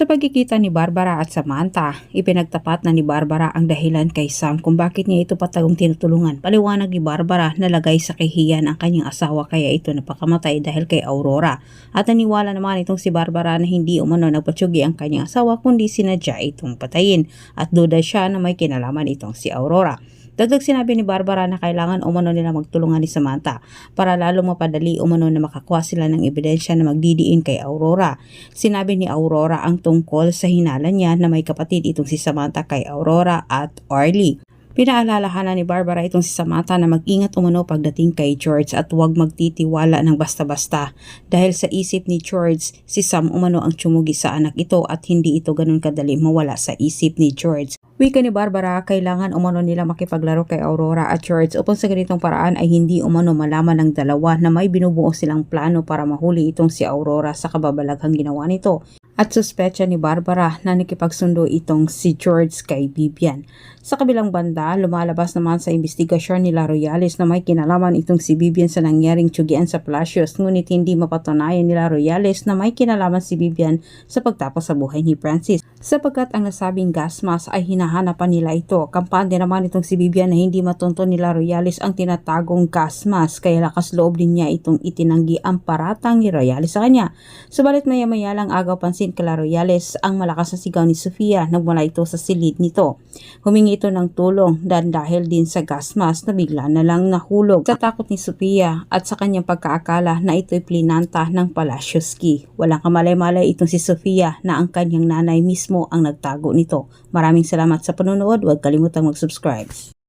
Sa pagkikita ni Barbara at Samantha, ipinagtapat na ni Barbara ang dahilan kay Sam kung bakit niya ito patagong tinutulungan. Paliwanag ni Barbara na lagay sa kahihiyan ang kanyang asawa kaya ito napakamatay dahil kay Aurora. At naniwala naman itong si Barbara na hindi umano nagpatsugi ang kanyang asawa kundi sinadya itong patayin. At duda siya na may kinalaman itong si Aurora. Dagdag sinabi ni Barbara na kailangan umano nila magtulungan ni Samantha para lalo mapadali umano na makakuha sila ng ebidensya na magdidiin kay Aurora. Sinabi ni Aurora ang tungkol sa hinala niya na may kapatid itong si Samantha kay Aurora at Arlie. Pinaalalahanan ni Barbara itong si Samantha na mag-ingat umano pagdating kay George at huwag magtitiwala ng basta-basta dahil sa isip ni George si Sam umano ang tsumugi sa anak ito at hindi ito ganun kadali mawala sa isip ni George. Wika ni Barbara, kailangan umano nila makipaglaro kay Aurora at George upang sa ganitong paraan ay hindi umano malaman ng dalawa na may binubuo silang plano para mahuli itong si Aurora sa kababalaghang ginawa nito. At suspecha ni Barbara na nakipagsundo itong si George kay Vivian. Sa kabilang banda, lumalabas naman sa investigasyon nila Royales na may kinalaman itong si Vivian sa nangyaring tsugian sa Palacios ngunit hindi mapatunayan nila Royales na may kinalaman si Vivian sa pagtapos sa buhay ni Francis. Sapagkat ang nasabing gas mask ay hinahanapan nila ito. Kampante naman itong si Vivian na hindi matunto nila Royales ang tinatagong gas mask kaya lakas loob din niya itong itinanggi ang paratang ni Royales sa kanya. Subalit maya-maya lang agaw pansin kala Royales ang malakas na sigaw ni Sofia nagmula ito sa silid nito. Humingi ito ng tulong dan dahil din sa gas mask na bigla na lang nahulog sa takot ni Sofia at sa kanyang pagkaakala na ito'y plinanta ng Palacios-ski. Walang kamalay-malay itong si Sofia na ang kanyang nanay mismo ang nagtago nito. Maraming salamat sa panonood. Huwag kalimutang mag-subscribe.